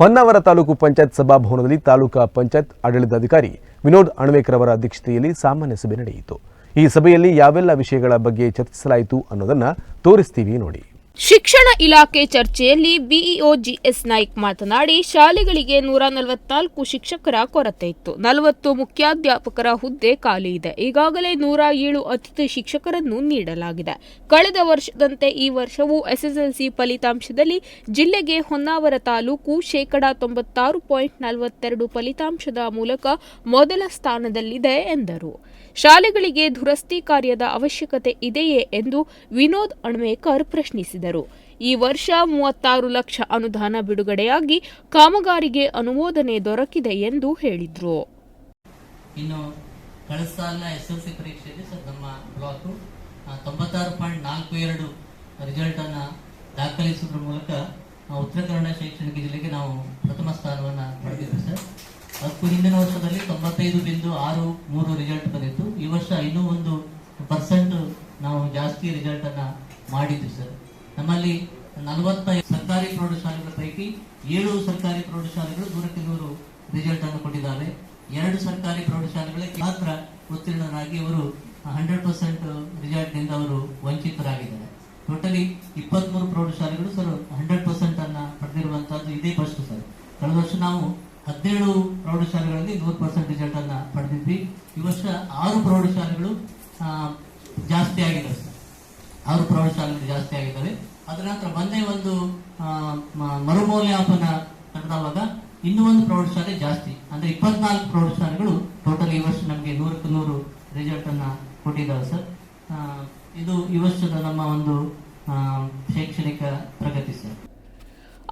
ಹೊನ್ನಾವರ ತಾಲೂಕು ಪಂಚಾಯತ್ ಸಭಾಭವನದಲ್ಲಿ ತಾಲೂಕಾ ಪಂಚಾಯತ್ ಆಡಳಿತಾಧಿಕಾರಿ ವಿನೋದ್ ಅಣವೇಕರ್ ಅಧ್ಯಕ್ಷತೆಯಲ್ಲಿ ಸಾಮಾನ್ಯ ಸಭೆ ನಡೆಯಿತು. ಈ ಸಭೆಯಲ್ಲಿ ಯಾವೆಲ್ಲ ವಿಷಯಗಳ ಬಗ್ಗೆ ಚರ್ಚಿಸಲಾಯಿತು ಅನ್ನೋದನ್ನ ತೋರಿಸ್ತೀವಿ ನೋಡಿ. ಶಿಕ್ಷಣ ಇಲಾಖೆ ಚರ್ಚೆಯಲ್ಲಿ ಬಿಇಒ ಜಿಎಸ್ ನಾಯ್ಕ್ ಮಾತನಾಡಿ, ಶಾಲೆಗಳಿಗೆ ನೂರ ನಲವತ್ನಾಲ್ಕು ಶಿಕ್ಷಕರ ಕೊರತೆ ಇತ್ತು. ನಲವತ್ತು ಮುಖ್ಯಾಧ್ಯಾಪಕರ ಹುದ್ದೆ ಖಾಲಿ ಇದೆ. ಈಗಾಗಲೇ ನೂರ ಏಳು ಅತಿಥಿ ಶಿಕ್ಷಕರನ್ನು ನೀಡಲಾಗಿದೆ. ಕಳೆದ ವರ್ಷದಂತೆ ಈ ವರ್ಷವೂ ಎಸ್ಎಸ್ಎಲ್ಸಿ ಫಲಿತಾಂಶದಲ್ಲಿ ಜಿಲ್ಲೆಗೆ ಹೊನ್ನಾವರ ತಾಲೂಕು ಶೇಕಡಾ ತೊಂಬತ್ತಾರು ಪಾಯಿಂಟ್ ನಲವತ್ತೆರಡು ಫಲಿತಾಂಶದ ಮೂಲಕ ಮೊದಲ ಸ್ಥಾನದಲ್ಲಿದೆ ಎಂದರು. ಶಾಲೆಗಳಿಗೆ ದುರಸ್ತಿ ಕಾರ್ಯದ ಅವಶ್ಯಕತೆ ಇದೆಯೇ ಎಂದು ವಿನೋದ್ ಅಣ್ವೇಕರ್ ಪ್ರಶ್ನಿಸಿದರು. ಈ ವರ್ಷ ಮೂವತ್ತಾರು ಲಕ್ಷ ಅನುದಾನ ಬಿಡುಗಡೆಯಾಗಿ ಕಾಮಗಾರಿಗೆ ಅನುಮೋದನೆ ದೊರಕಿದೆ ಎಂದು ಹೇಳಿದರು. ಇನ್ನು ಕಳೆದ ಸಾಲ ಎಸ್ ಎಲ್ ಪರೀಕ್ಷೆಯಲ್ಲಿ ಸರ್ ನಮ್ಮ ಬ್ಲಾಕು ತೊಂಬತ್ತಾರು ಪಾಯಿಂಟ್ ನಾಲ್ಕು ಎರಡು ರಿಸಲ್ಟನ್ನು ದಾಖಲಿಸುವುದರ ಮೂಲಕ ಉತ್ತರ ಕನ್ನಡ ಶೈಕ್ಷಣಿಕ ಜಿಲ್ಲೆಗೆ ನಾವು ಪ್ರಥಮ ಸ್ಥಾನವನ್ನು ಪಡೆದಿದ್ದೆ ಸರ್. ಅದಕ್ಕೂ ಹಿಂದಿನ ವರ್ಷದಲ್ಲಿ ತೊಂಬತ್ತೈದು ಬಿಂದು ಆರು ಮೂರು ರಿಸಲ್ಟ್ ಬಂದಿತ್ತು. ಈ ವರ್ಷ ಇನ್ನೂ ಒಂದು ಪರ್ಸೆಂಟ್ ನಾವು ಜಾಸ್ತಿ ರಿಸಲ್ಟ್ ಅನ್ನ ಮಾಡಿದ್ವಿ ಸರ್. ನಮ್ಮಲ್ಲಿ ನಲವತ್ತ ಸರ್ಕಾರಿ ಪ್ರೌಢಶಾಲೆಗಳ ಪೈಕಿ ಏಳು ಸರ್ಕಾರಿ ಪ್ರೌಢಶಾಲೆಗಳು ನೂರಕ್ಕೆ ನೂರು ರಿಸಲ್ಟ್ ಅನ್ನು ಕೊಟ್ಟಿದ್ದಾವೆ. ಎರಡು ಸರ್ಕಾರಿ ಪ್ರೌಢಶಾಲೆಗಳಿಗೆ ಮಾತ್ರ ಉತ್ತೀರ್ಣರಾಗಿ ಅವರು ಹಂಡ್ರೆಡ್ ಪರ್ಸೆಂಟ್ ರಿಸಲ್ಟ್ನಿಂದ ಅವರು ವಂಚಿತರಾಗಿದ್ದಾರೆ. ಟೋಟಲಿ ಇಪ್ಪತ್ಮೂರು ಪ್ರೌಢಶಾಲೆಗಳು ಸರ್ ಹಂಡ್ರೆಡ್ ಪರ್ಸೆಂಟ್ ಅನ್ನ ಪಡೆದಿರುವಂತಹದ್ದು ಇದೇ ಫಸ್ಟ್ ಸರ್ ಕಳೆದ ವರ್ಷ ನಾವು ಹದಿನೇಳು ಪ್ರೌಢಶಾಲೆಗಳಲ್ಲಿ ನೂರು ಪರ್ಸೆಂಟ್ ರಿಸಲ್ಟ್ ಅನ್ನ ಪಡೆದಿದ್ವಿ. ಈ ವರ್ಷ ಆರು ಪ್ರೌಢಶಾಲೆಗಳು ಆ, ಜಾಸ್ತಿ ಆಗಿದೆ ಸರ್ ಆರು ಪ್ರೌಢಶಾಲೆಗಳು ಜಾಸ್ತಿ ಅದರ ನಂತರ ಬಂದೇ ಒಂದು ಮರುಮೌಲ್ಯಾಪನ ನಡೆದವಾಗ ಇನ್ನೂ ಒಂದು ಪ್ರೌಢಶಾಲೆ ಜಾಸ್ತಿ. ಅಂದ್ರೆ ಇಪ್ಪತ್ನಾಲ್ಕು ಪ್ರೌಢಶಾಲೆಗಳು ಟೋಟಲ್ ಈ ವರ್ಷ ನಮಗೆ ನೂರಕ್ಕೆ ನೂರು ರಿಸಲ್ಟ್ ಅನ್ನ ಕೊಟ್ಟಿದ್ದಾವೆ ಸರ್. ಇದು ಈ ವರ್ಷದ ನಮ್ಮ ಒಂದು ಶೈಕ್ಷಣಿಕ ಪ್ರಗತಿ ಸರ್.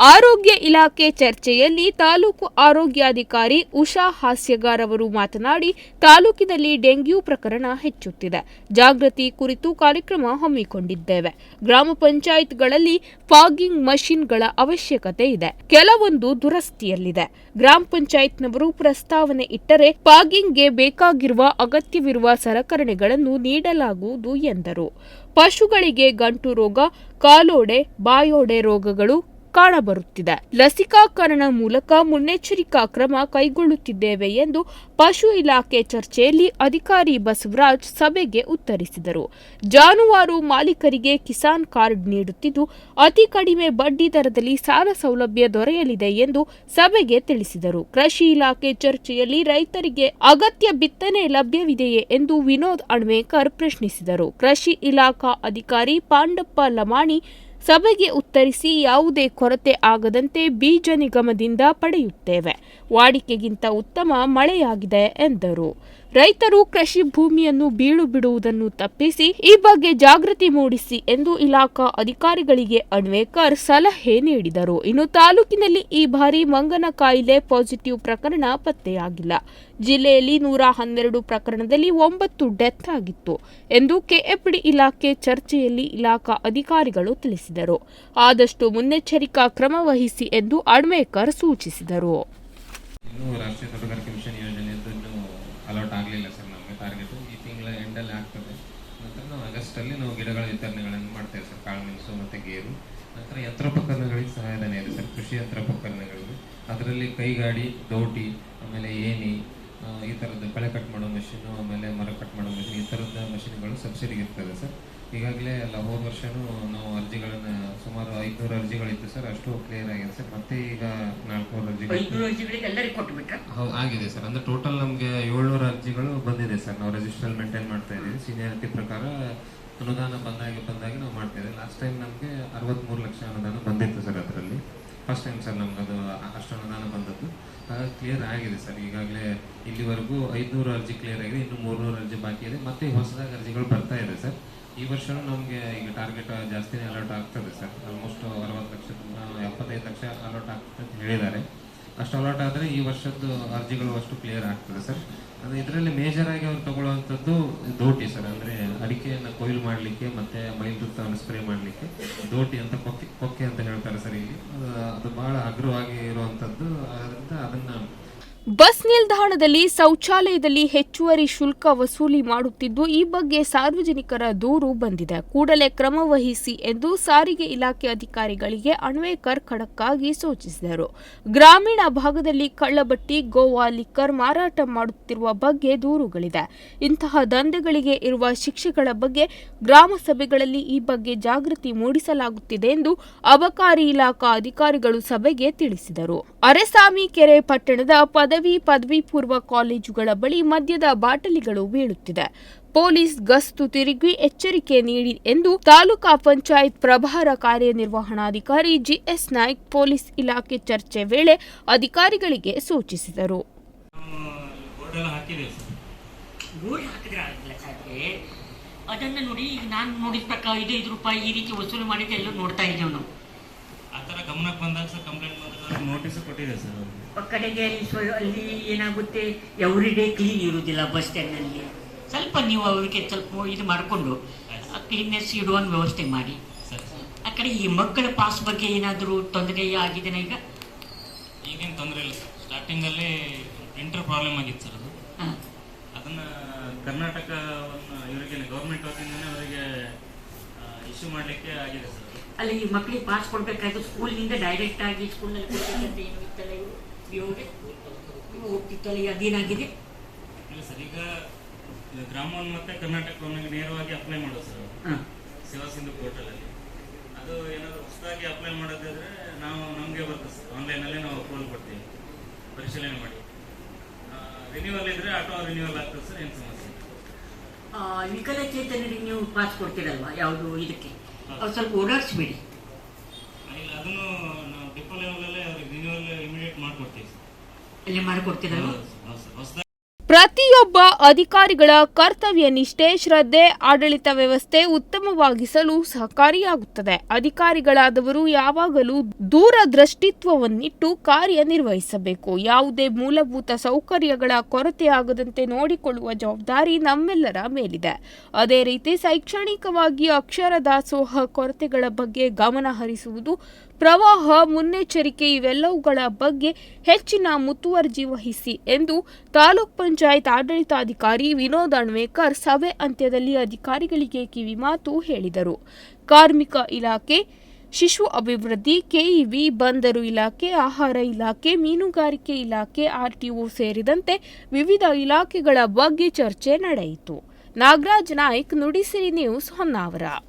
ಆರೋಗ್ಯ ಇಲಾಖೆ ಚರ್ಚೆಯಲ್ಲಿ ತಾಲೂಕು ಆರೋಗ್ಯಾಧಿಕಾರಿ ಉಷಾ ಹಾಸ್ಯಗಾರ್ ಅವರು ಮಾತನಾಡಿ, ತಾಲೂಕಿನಲ್ಲಿ ಡೆಂಗ್ಯೂ ಪ್ರಕರಣ ಹೆಚ್ಚುತ್ತಿದೆ. ಜಾಗೃತಿ ಕುರಿತು ಕಾರ್ಯಕ್ರಮ ಹಮ್ಮಿಕೊಂಡಿದ್ದೇವೆ. ಗ್ರಾಮ ಪಂಚಾಯತ್ಗಳಲ್ಲಿ ಫಾಗಿಂಗ್ ಮಷಿನ್ಗಳ ಅವಶ್ಯಕತೆ ಇದೆ. ಕೆಲವೊಂದು ದುರಸ್ತಿಯಲ್ಲಿದೆ. ಗ್ರಾಮ ಪಂಚಾಯತ್ನವರು ಪ್ರಸ್ತಾವನೆ ಇಟ್ಟರೆ ಫಾಗಿಂಗ್ಗೆ ಬೇಕಾಗಿರುವ ಅಗತ್ಯವಿರುವ ಸಲಕರಣೆಗಳನ್ನು ನೀಡಲಾಗುವುದು ಎಂದರು. ಪಶುಗಳಿಗೆ ಗಂಟು ರೋಗ, ಕಾಲೋಡೆ, ಬಾಯೋಡೆ ರೋಗಗಳು ಕಾಣಬರುತ್ತಿದೆ. ಲಸಿಕಾಕರಣ ಮೂಲಕ ಮುನ್ನೆಚ್ಚರಿಕಾ ಕ್ರಮ ಕೈಗೊಳ್ಳುತ್ತಿದ್ದೇವೆ ಎಂದು ಪಶು ಇಲಾಖೆ ಚರ್ಚೆಯಲ್ಲಿ ಅಧಿಕಾರಿ ಬಸವರಾಜ್ ಸಭೆಗೆ ಉತ್ತರಿಸಿದರು. ಜಾನುವಾರು ಮಾಲೀಕರಿಗೆ ಕಿಸಾನ್ ಕಾರ್ಡ್ ನೀಡುತ್ತಿದ್ದು, ಅತಿ ಕಡಿಮೆ ಬಡ್ಡಿ ದರದಲ್ಲಿ ಸಾಲ ಸೌಲಭ್ಯ ದೊರೆಯಲಿದೆ ಎಂದು ಸಭೆಗೆ ತಿಳಿಸಿದರು. ಕೃಷಿ ಇಲಾಖೆ ಚರ್ಚೆಯಲ್ಲಿ ರೈತರಿಗೆ ಅಗತ್ಯ ಬಿತ್ತನೆ ಲಭ್ಯವಿದೆಯೇ ಎಂದು ವಿನೋದ್ ಅಣ್ವೇಕರ್ ಪ್ರಶ್ನಿಸಿದರು. ಕೃಷಿ ಇಲಾಖಾ ಅಧಿಕಾರಿ ಪಾಂಡಪ್ಪ ಲಮಾಣಿ ಸಭೆಗೆ ಉತ್ತರಿಸಿ ಯಾವುದೇ ಕೊರತೆ ಆಗದಂತೆ ಬೀಜ ನಿಗಮದಿಂದ ಪಡೆಯುತ್ತೇವೆ. ವಾಡಿಕೆಗಿಂತ ಉತ್ತಮ ಮಳೆಯಾಗಿದೆ ಎಂದರು. ರೈತರು ಕೃಷಿ ಭೂಮಿಯನ್ನು ಬೀಳು ಬಿಡುವುದನ್ನು ತಪ್ಪಿಸಿ ಈ ಬಗ್ಗೆ ಜಾಗೃತಿ ಮೂಡಿಸಿ ಎಂದು ಇಲಾಖಾ ಅಧಿಕಾರಿಗಳಿಗೆ ಅಣ್ವೇಕರ್ ಸಲಹೆ ನೀಡಿದರು. ಇನ್ನು ತಾಲೂಕಿನಲ್ಲಿ ಈ ಬಾರಿ ಮಂಗನ ಕಾಯಿಲೆ ಪಾಸಿಟಿವ್ ಪ್ರಕರಣ ಪತ್ತೆಯಾಗಿಲ್ಲ. ಜಿಲ್ಲೆಯಲ್ಲಿ ನೂರ ಹನ್ನೆರಡು ಪ್ರಕರಣದಲ್ಲಿ ಒಂಬತ್ತು ಡೆತ್ ಆಗಿತ್ತು ಎಂದು ಕೆಎಫ್ಡಿ ಇಲಾಖೆ ಚರ್ಚೆಯಲ್ಲಿ ಇಲಾಖಾ ಅಧಿಕಾರಿಗಳು ತಿಳಿಸಿದರು. ಆದಷ್ಟು ಮುನ್ನೆಚ್ಚರಿಕಾ ಕ್ರಮ ವಹಿಸಿ ಎಂದು ಅಣ್ವೇಕರ್ ಸೂಚಿಸಿದರು ಇನ್ನೂ ರಾಷ್ಟ್ರೀಯ ತೋಟಗಾರಿಕೆ ಮಿಷನ್ ಯೋಜನೆಯದ್ದು ಇನ್ನೂ ಅಲಾಟ್ ಆಗಲಿಲ್ಲ ಸರ್ ನಮಗೆ ಟಾರ್ಗೆಟ್ ಈ ತಿಂಗಳ ಎಂಡಲ್ಲಿ ಆಗ್ತದೆ. ನಂತರ ನಾವು ಆಗಸ್ಟಲ್ಲಿ ನಾವು ಗಿಡಗಳ ವಿತರಣೆಗಳನ್ನು ಮಾಡ್ತೇವೆ ಸರ್. ಕಾಳುಮೆಣಸು ಮತ್ತು ಗೇರು. ನಂತರ ಯಂತ್ರೋಪಕರಣಗಳಿಗೆ ಸಹಾಯಧನ ಇದೆ ಸರ್. ಕೃಷಿ ಯಂತ್ರೋಪಕರಣಗಳಿಗೆ ಅದರಲ್ಲಿ ಕೈಗಾಡಿ, ದೋಟಿ, ಆಮೇಲೆ ಏನಿ ಈ ಥರದ್ದು ಕಳೆ ಕಟ್ ಮಾಡೋ ಮೆಷಿನು ಆಮೇಲೆ ಮರ ಕಟ್ ಮಾಡೋ ಮೆಷಿನ್ ಈ ಥರದ ಮೆಷಿನ್ಗಳು ಸಬ್ಸಿಡಿಗೆ ಇರ್ತದೆ ಸರ್. ಈಗಾಗಲೇ ಎಲ್ಲ ಹೋದ ವರ್ಷನೂ ನಾವು ಅರ್ಜಿಗಳನ್ನು ಸುಮಾರು ಐದುನೂರು ಅರ್ಜಿಗಳಿತ್ತು ಸರ್ ಅಷ್ಟು ಕ್ಲಿಯರ್ ಆಗಿದೆ ಸರ್. ಮತ್ತೆ ಈಗ ನಾಲ್ಕುನೂರು ಅರ್ಜಿಗಳು ಹೌದು ಆಗಿದೆ ಸರ್. ಅಂದ್ರೆ ಟೋಟಲ್ ನಮಗೆ ಏಳ್ನೂರು ಅರ್ಜಿಗಳು ಬಂದಿದೆ ಸರ್. ನಾವು ರೆಜಿಸ್ಟರ್ ಮೇಂಟೈನ್ ಮಾಡ್ತಾ ಇದ್ದೀವಿ. ಸೀನಿಯಾರಿಟಿ ಪ್ರಕಾರ ಅನುದಾನ ಬಂದಾಗ ಬಂದಾಗಿ ನಾವು ಮಾಡ್ತಾ ಇದ್ದೀವಿ. ಲಾಸ್ಟ್ ಟೈಮ್ ನಮಗೆ ಅರವತ್ತ್ಮೂರು ಲಕ್ಷ ಅನುದಾನ ಬಂದಿತ್ತು ಸರ್ ಅದರಲ್ಲಿ. ಫಸ್ಟ್ ಟೈಮ್ ಸರ್ ನಮ್ಗೆ ಅದು ಅಷ್ಟು ಅನುದಾನ ಬಂದದ್ದು. ಹಾಗಾಗಿ ಕ್ಲಿಯರ್ ಆಗಿದೆ ಸರ್ ಈಗಾಗಲೇ ಇಲ್ಲಿವರೆಗೂ ಐದುನೂರು ಅರ್ಜಿ ಕ್ಲಿಯರ್ ಆಗಿದೆ, ಇನ್ನು ಮೂರ್ನೂರು ಅರ್ಜಿ ಬಾಕಿ ಇದೆ. ಮತ್ತೆ ಹೊಸದಾಗಿ ಅರ್ಜಿಗಳು ಬರ್ತಾ ಇದೆ ಸರ್ ಈ ವರ್ಷನೂ ನಮಗೆ ಈಗ ಟಾರ್ಗೆಟ್ ಜಾಸ್ತಿನೇ ಅಲರ್ಟ್ ಆಗ್ತದೆ ಸರ್ ಆಲ್ಮೋಸ್ಟ್ ಅರವತ್ತು ಲಕ್ಷ, ಎಪ್ಪತ್ತೈದು ಲಕ್ಷ ಅಲರ್ಟ್ ಆಗ್ತದೆ ಅಂತ ಹೇಳಿದ್ದಾರೆ. ಅಷ್ಟು ಅಲಾಟ್ ಆದರೆ ಈ ವರ್ಷದ್ದು ಅರ್ಜಿಗಳು ಅಷ್ಟು ಕ್ಲಿಯರ್ ಆಗ್ತದೆ ಸರ್. ಅಂದರೆ ಇದರಲ್ಲಿ ಮೇಜರ್ ಆಗಿ ಅವ್ರು ತಗೊಳ್ಳುವಂಥದ್ದು ದೋಟಿ ಸರ್. ಅಂದರೆ ಅಡಿಕೆಯನ್ನು ಕೊಯ್ಲು ಮಾಡಲಿಕ್ಕೆ ಮತ್ತು ಮೈಲುತ್ತವನ್ನು ಸ್ಪ್ರೇ ಮಾಡಲಿಕ್ಕೆ ದೋಟಿ ಅಂತ ಕೊಕ್ಕೆ ಕೊಕ್ಕೆ ಅಂತ ಹೇಳ್ತಾರೆ ಸರ್ ಇಲ್ಲಿ. ಅದು- ಬಹಳ ಹಗುರವಾಗಿ ಇರುವಂಥದ್ದು. ಆದ್ದರಿಂದ ಅದನ್ನು ಬಸ್ ನಿಲ್ದಾಣದಲ್ಲಿ ಶೌಚಾಲಯದಲ್ಲಿ ಹೆಚ್ಚುವರಿ ಶುಲ್ಕ ವಸೂಲಿ ಮಾಡುತ್ತಿದ್ದು, ಈ ಬಗ್ಗೆ ಸಾರ್ವಜನಿಕರ ದೂರು ಬಂದಿದೆ. ಕೂಡಲೇ ಕ್ರಮ ವಹಿಸಿ ಎಂದು ಸಾರಿಗೆ ಇಲಾಖೆ ಅಧಿಕಾರಿಗಳಿಗೆ ಅಣ್ವೇಕರ್ ಖಡಕ್ಕಾಗಿ ಸೂಚಿಸಿದರು. ಗ್ರಾಮೀಣ ಭಾಗದಲ್ಲಿ ಕಳ್ಳಬಟ್ಟಿ, ಗೋವಾ ಲಿಕ್ಕರ್ ಮಾರಾಟ ಮಾಡುತ್ತಿರುವ ಬಗ್ಗೆ ದೂರುಗಳಿದೆ. ಇಂತಹ ದಂಧೆಗಳಿಗೆ ಇರುವ ಶಿಕ್ಷೆಗಳ ಬಗ್ಗೆ ಗ್ರಾಮ ಸಭೆಗಳಲ್ಲಿ ಈ ಬಗ್ಗೆ ಜಾಗೃತಿ ಮೂಡಿಸಲಾಗುತ್ತಿದೆ ಎಂದು ಅಬಕಾರಿ ಇಲಾಖಾ ಅಧಿಕಾರಿಗಳು ಸಭೆಗೆ ತಿಳಿಸಿದರು. ಅರೆಸಾಮಿ ಕೆರೆ ಪಟ್ಟಣದ ಪದವಿ ಪದವಿ ಪೂರ್ವ ಕಾಲೇಜುಗಳ ಬಳಿ ಮದ್ಯದ ಬಾಟಲಿಗಳು ಬೀಳುತ್ತಿದೆ. ಪೊಲೀಸ್ ಗಸ್ತು ತಿರುಗಿ ಎಚ್ಚರಿಕೆ ನೀಡಿ ಎಂದು ತಾಲೂಕಾ ಪಂಚಾಯತ್ ಪ್ರಭಾರ ಕಾರ್ಯನಿರ್ವಹಣಾಧಿಕಾರಿ ಜಿಎಸ್ ನಾಯ್ಕ್ ಪೊಲೀಸ್ ಇಲಾಖೆ ಚರ್ಚೆ ವೇಳೆ ಅಧಿಕಾರಿಗಳಿಗೆ ಸೂಚಿಸಿದರು. ಬೋರ್ಡ್ ಎಲ್ಲ ಹಾಕಿದ್ದೀವಿ ಸರ್ ಗೋಲ್ಡ್ ಹಾಕಿದ್ರೆ ಆಗಲ್ಲ ಸಾಧ್ಯ ಅದನ್ನು ನೋಡಿ ಈಗ ನಾನು ನೋಡಿದ ಪ್ರಕಾರ ಇದು ರೂಪಾಯಿ ಈ ರೀತಿ ವಸೂಲಿ ಮಾಡಿದ್ದು ಎಲ್ಲ ನೋಡ್ತಾ ಇದ್ದೇವೆ ನಾವು. ಆ ಥರ ಗಮನಕ್ಕೆ ಬಂದಾಗ ಸರ್ ಕಂಪ್ಲೇಂಟ್ ನೋಟಿಸ್ ಕೊಟ್ಟಿದೆ ಸರ್ ಕಡೆಗೆ ಅಲ್ಲಿ ಅಲ್ಲಿ ಏನಾಗುತ್ತೆ ಎವ್ರಿ ಡೇ ಕ್ಲೀನ್ ಇರುವುದಿಲ್ಲ ಬಸ್ ಸ್ಟ್ಯಾಂಡ್ನಲ್ಲಿ ಸ್ವಲ್ಪ ನೀವು ಅವರಿಗೆ ಸ್ವಲ್ಪ ಇದು ಮಾಡಿಕೊಂಡು ಕ್ಲೀನ್ನೆಸ್ ಇಡುವ ವ್ಯವಸ್ಥೆ ಮಾಡಿ. ಸರ್ ಆ ಕಡೆ ಈ ಮಕ್ಕಳ ಪಾಸ್ ಬಗ್ಗೆ ಏನಾದರೂ ತೊಂದರೆ ಆಗಿದೆ ಈಗ? ಈಗೇನು ತೊಂದರೆ ಇಲ್ಲ ಸರ್ ಸ್ಟಾರ್ಟಿಂಗಲ್ಲಿ ಪ್ರಿಂಟರ್ ಪ್ರಾಬ್ಲಮ್ ಆಗಿತ್ತು ಸರ್ ಅದು. ಅದನ್ನು ಕರ್ನಾಟಕ ಇವರಿಗೆ ಗೌರ್ಮೆಂಟ್ ವತಿಯಿಂದನೇ ಅವರಿಗೆ ಇಶ್ಯೂ ಮಾಡಲಿಕ್ಕೆ ಆಗಿದೆ ಸರ್. ಅಲ್ಲಿ ಈ ಮಕ್ಕಳಿಗೆ ಪಾಸ್ ಸ್ಕೂಲ್ ಸ್ಕೂಲ್ನಿಂದ ಡೈರೆಕ್ಟ್ ಆಗಿ ಸ್ಕೂಲ್ನಲ್ಲಿ ಕೊಡಬೇಕಂತ ಏನು ಇತ್ತಲ್ಲ ಇವು ಇವು ಹೋಗ್ತಿತ್ತಲ್ಲ ಈಗ ಅದೇನಾಗಿದೆ? ಇಲ್ಲ ಸರ್ ಈಗ ಗ್ರಾಮವನ್ನು ಮತ್ತೆ ಕರ್ನಾಟಕವನ್ನು ನೇರವಾಗಿ ಅಪ್ಲೈ ಮಾಡೋದು ಸರ್ ಸೇವಾ ಸಿಂಧು ಪೋರ್ಟಲಲ್ಲಿ ಅದು ಏನಾದ್ರು ಹೊಸದಾಗಿ ಅಪ್ಲೈ ಮಾಡೋದಾದ್ರೆ ನಾವು ನಮಗೆ ಬರ್ತದೆ ಸರ್. ಆನ್ಲೈನಲ್ಲೇ ನಾವು ಅಪ್ರೂವಲ್ ಕೊಡ್ತೀವಿ. ಪರಿಶೀಲನೆ ಮಾಡಿ. ರಿನ್ಯೂವಲ್ ಇದ್ರೆ ಆಟೋ ರಿನ್ಯೂವಲ್ ಆಗ್ತದೆ ಸರ್ ಏನು ಸಮಸ್ಯೆ ವಿಕಲಚೇತನರಿಗೆ ನೀವು ಪಾಸ್ ಕೊಡ್ತೀರಲ್ವಾ? ಯಾವುದು ಇದಕ್ಕೆ? ಅವ್ರು ಸ್ವಲ್ಪ ಓಡಾಡಿಸ್ಬೇಡಿ. ಅದನ್ನು ನಾವು ಡಿಪೋ ಲೆವೆಲಲ್ಲೇ ಅವ್ರಿಗೆ ರಿನ್ಯೂವಲ್ ಇಮಿಡಿಯೇಟ್ ಮಾಡಿಕೊಡ್ತೀವಿ. ಸರ್ ಮಾಡಿಕೊಡ್ತೀರಲ್ಲ ಪ್ರತಿಯೊಬ್ಬ ಅಧಿಕಾರಿಗಳ ಕರ್ತವ್ಯ ನಿಷ್ಠೆ, ಶ್ರದ್ಧೆ, ಆಡಳಿತ ವ್ಯವಸ್ಥೆ ಉತ್ತಮವಾಗಿಸಲು ಸಹಕಾರಿಯಾಗುತ್ತದೆ. ಅಧಿಕಾರಿಗಳಾದವರು ಯಾವಾಗಲೂ ದೂರದೃಷ್ಟಿತ್ವವನ್ನಿಟ್ಟು ಕಾರ್ಯನಿರ್ವಹಿಸಬೇಕು. ಯಾವುದೇ ಮೂಲಭೂತ ಸೌಕರ್ಯಗಳ ಕೊರತೆಯಾಗದಂತೆ ನೋಡಿಕೊಳ್ಳುವ ಜವಾಬ್ದಾರಿ ನಮ್ಮೆಲ್ಲರ ಮೇಲಿದೆ. ಅದೇ ರೀತಿ ಶೈಕ್ಷಣಿಕವಾಗಿ ಅಕ್ಷರ ದಾಸೋಹ ಕೊರತೆಗಳ ಬಗ್ಗೆ ಗಮನ ಹರಿಸುವುದು, ಪ್ರವಾಹ, ಮುನ್ನೆಚ್ಚರಿಕೆ ಇವೆಲ್ಲವುಗಳ ಬಗ್ಗೆ ಹೆಚ್ಚಿನ ಮುತುವರ್ಜಿ ವಹಿಸಿ ಎಂದು ತಾಲೂಕ್ ಪಂಚಾಯತ್ ಆಡಳಿತಾಧಿಕಾರಿ ವಿನೋದ್ ಅಣ್ವೇಕರ್ ಸಭೆ ಅಂತ್ಯದಲ್ಲಿ ಅಧಿಕಾರಿಗಳಿಗೆ ಕಿವಿಮಾತು ಹೇಳಿದರು. ಕಾರ್ಮಿಕ ಇಲಾಖೆ, ಶಿಶು ಅಭಿವೃದ್ಧಿ, ಕೆಇವಿ, ಬಂದರು ಇಲಾಖೆ, ಆಹಾರ ಇಲಾಖೆ, ಮೀನುಗಾರಿಕೆ ಇಲಾಖೆ ಆರ್ಟಿಒ ಸೇರಿದಂತೆ ವಿವಿಧ ಇಲಾಖೆಗಳ ಬಗ್ಗೆ ಚರ್ಚೆ ನಡೆಯಿತು. ನಾಗರಾಜ್ ನಾಯ್ಕ್, ನುಡಿಸಿರಿ ನ್ಯೂಸ್ ಹೊನ್ನಾವರ.